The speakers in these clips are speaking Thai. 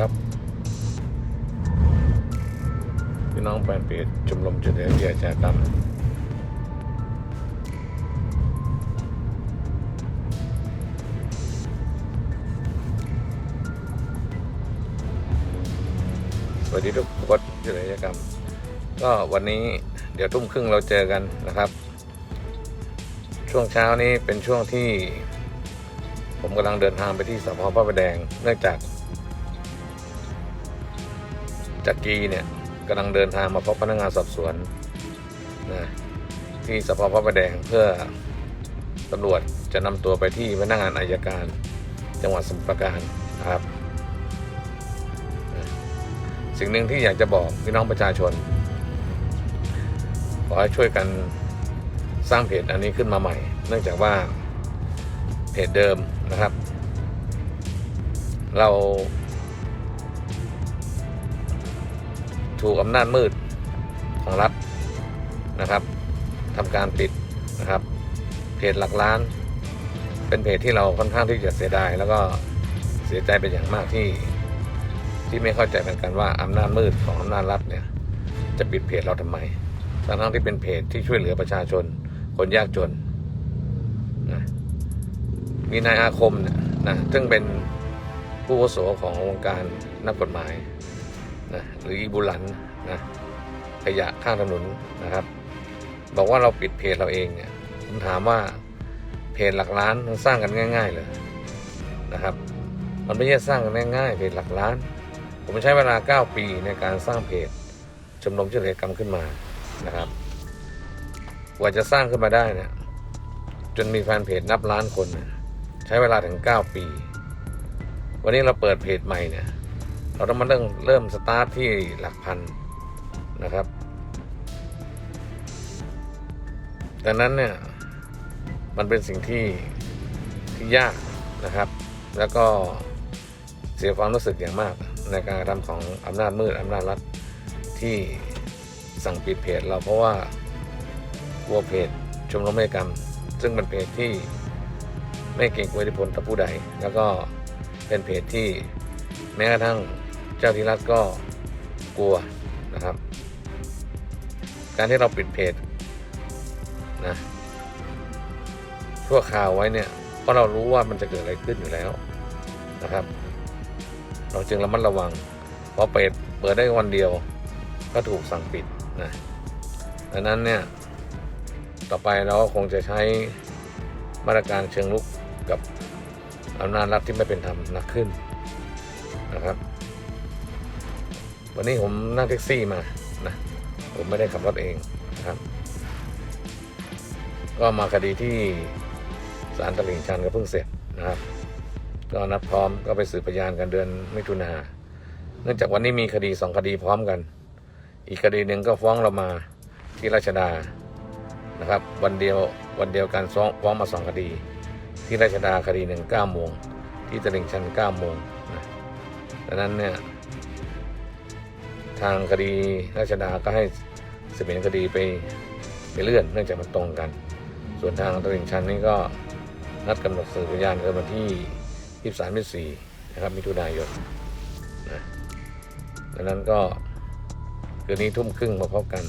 ครับ พี่น้องแฟนเพจชมรมจุดเดียอาชญากรรมสวัสดีทุกคนจุดเดียอาชญากรรมก็วันนี้เดี๋ยวทุ่มครึ่งเราเจอกันนะครับ ช่วงเช้านี้เป็นช่วงที่ ผมกำลังเดินทางไปที่สพพระประแดง เนื่องจาก จากกีเนี่ยกำลังเดินทางมาพบพนักงานสอบสวนนะที่สพพระประแดงเพื่อตำรวจจะนำตัวไปที่พนักงานอายการ จังหวัดสมุพรปราการนะครับ สิ่งหนึ่งที่อยากจะบอกพี่น้องประชาชน ขอให้ช่วยกันสร้างเพจอันนี้ขึ้นมาใหม่ เนื่องจากว่าเพจเดิมนะครับ เรา ถูกอำนาจมืดของรัฐนะครับทำการปิดนะครับ เพจหลักล้าน เป็นเพจที่เราค่อนข้างที่จะเสียดาย แล้วก็เสียใจเป็นอย่างมากที่ ที่ไม่เข้าใจเหมือนกันว่าอำนาจมืดของอำนาจรัฐเนี่ย จะปิดเพจเราทำไมทั้งที่เป็นเพจที่ช่วยเหลือประชาชน คนยากจนนะมีนายอาคมเนี่ยนะซึ่งเป็นผู้วุโสของวงการนักกฎหมาย นะหรืออีบุลันนะขยะข้างถนนนะครับ บอกว่าเราปิดเพจเราเองเนี่ยผมถามว่าเพจหลักล้านมันสร้างกันง่าย ๆเลยนะครับ มันไม่ใช่สร้างกันง่ายๆเพจหลักล้าน ผมใช้เวลา 9 ปีในการสร้างเพจชมรมช่วยเหลือกรรมขึ้นมานะครับกว่าจะสร้างขึ้นมาได้เนี่ยจนมีแฟนเพจนับล้านคน ใช้เวลาถึง 9 ปี วันนี้เราเปิดเพจใหม่เนี่ย เราต้องมาเริ่มเริ่มสตาร์ทที่หลักพันนะครับดังนั้นเนี่ยมันเป็นสิ่งที่ที่ยากนะครับ แล้วก็เสียความรู้สึกอย่างมากในการกระทำของอำนาจมืดอำนาจรัฐที่สั่งปิดเพจเราเพราะว่ากลัวเพจชมรมนิยกรรม ซึ่งเป็นเพจที่ไม่เก่งกลัวอิทธิพลต่อผู้ใด แล้วก็เป็นเพจที่แม้กระทั่ง เจ้าที่รัฐก็กลัวนะครับ การที่เราปิดเพจนะชั่วคราวไว้เนี่ยเพราะเรารู้ว่ามันจะเกิดอะไรขึ้นอยู่แล้วนะครับ เราจึงระมัดระวังพอเปิดเปิดได้วันเดียว ก็ถูกสั่งปิดนะดังนั้นเนี่ยต่อไปเราก็คงจะใช้มาตรการเชิงลุกกับอำนาจรัฐที่ไม่เป็นธรรมหนักขึ้นนะครับ วันนี้ผมนั่งแท็กซี่มานะผมไม่ได้ขับรถเองนะครับ ก็มาคดีที่ศาลตลิ่งชันก็เพิ่งเสร็จนะครับ ก็นัดพร้อมก็ไปสืบพยานกันเดือนมิถุนาเนื่องจากวันนี้มีคดีสองคดีพร้อมกัน อีกคดีหนึ่งก็ฟ้องเรามาที่ราชดานะครับ วันเดียววันเดียวกันฟ้องฟ้องมาสองคดี ที่ราชดาคดีหนึ่งเก้าโมงที่ตลิ่งชันเก้าโมงนะดังนั้นเนี่ย ทางคดีราชดาก็ให้สืบเห็นคดีไปไปเลื่อนเนื่องจากมันตรงกัน ส่วนทางตลิ่งชันนี่ก็นัดกำหนดสืบพยานกันวันที่ 23มิถุนายนนะครับมิถุนายนนะดังนั้นก็คืนนี้ทุ่มครึ่งมาพบกัน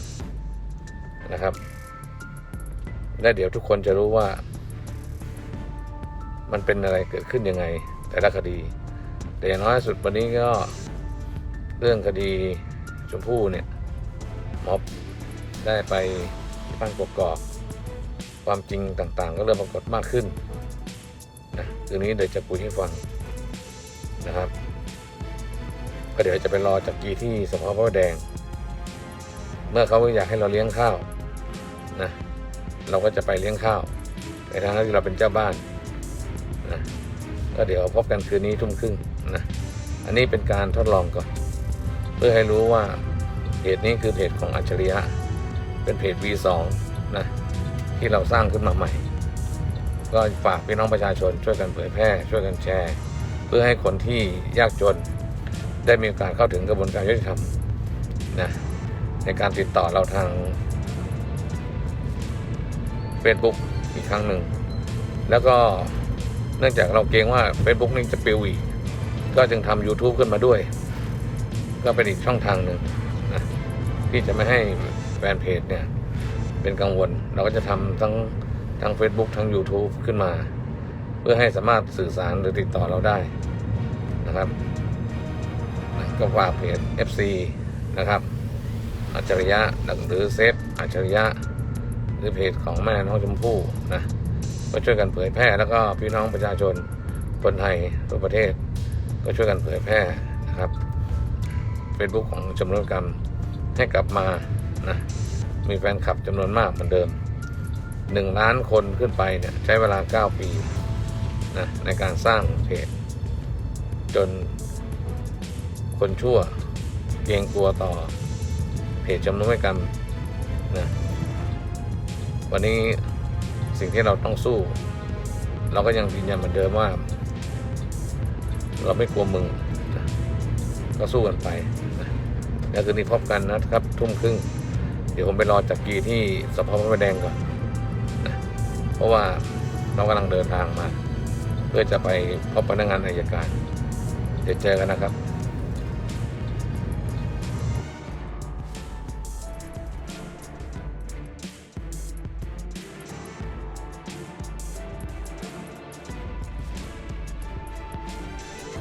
นะครับ และเดี๋ยวทุกคนจะรู้ว่า มันเป็นอะไรเกิดขึ้นยังไง แต่ละคดี แต่อย่างน้อยสุดวันนี้ก็เรื่องคดี ชมพู่เนี่ยม็อบได้ไปที่บ้านกกอกความจริงต่างๆ ก็เริ่มปรากฏมากขึ้นนะคืนนี้เดี๋ยวจะคุยให้ฟังนะครับก็เดี๋ยวจะไปรอจับกีที่สพพระแดง เมื่อเขาอยากให้เราเลี้ยงข้าวนะเราก็จะไปเลี้ยงข้าวในทางที่เราเป็นเจ้าบ้านนะก็เดี๋ยวพบกันคืนนี้ทุ่มครึ่งนะอันนี้เป็นการทดลองก่อน เพื่อให้รู้ว่าเพจนี้คือเพจของอัจฉริยะ เป็นเพจ V2 นะที่เราสร้างขึ้นมาใหม่ ก็ฝากพี่น้องประชาชนช่วยกันเผยแพร่ ช่วยกันแชร์ เพื่อให้คนที่ยากจนได้มีโอกาสเข้าถึงกระบวนการยุติธรรมนะในการติดต่อเราทาง Facebook อีกครั้งหนึ่ง แล้วก็เนื่องจากเราเกรงว่า Facebook นี่จะปิวอีก ก็จึงทำ YouTube ขึ้นมาด้วย ก็เป็นอีกช่องทางหนึ่งนะที่จะไม่ให้แฟนเพจเนี่ยเป็นกังวล เราก็จะทำทั้งทั้ง Facebook ทั้ง YouTube ขึ้นมา เพื่อให้สามารถสื่อสารหรือติดต่อเราได้นะครับนะก็ฝากเพจ FC นะครับอัจฉริยะหรือเซฟอัจฉริยะหรือเพจของแม่น้องชมพู่นะก็ช่วยกันเผยแพร่แล้วก็พี่น้องประชาชนคนไทยทั่วประเทศ ก็ช่วยกันเผยแพร่นะครับ เฟซบุ๊กของจำนวนกรรมให้กลับมานะมีแฟนคลับจำนวนมากเหมือนเดิมหนึ่งล้านคนขึ้นไปเนี่ยใช้เวลา 9 ปีนะในการสร้างเพจจนคนชั่วเกรงกลัวต่อเพจจำนวนกรรมนะวันนี้สิ่งที่เราต้องสู้ เราก็ยังยืนยันเหมือนเดิมว่า เราไม่กลัวมึง ก็สู้กันไป แล้วคืนนี้พบกันนะครับ ทุ่มครึ่ง เดี๋ยวผมไปรอจักรีที่สพพระประแดงก่อนนะเพราะว่าเรากำลังเดินทางมา เพื่อจะไปพบพนักงานอายการ เดี๋ยวเจอกันนะครับ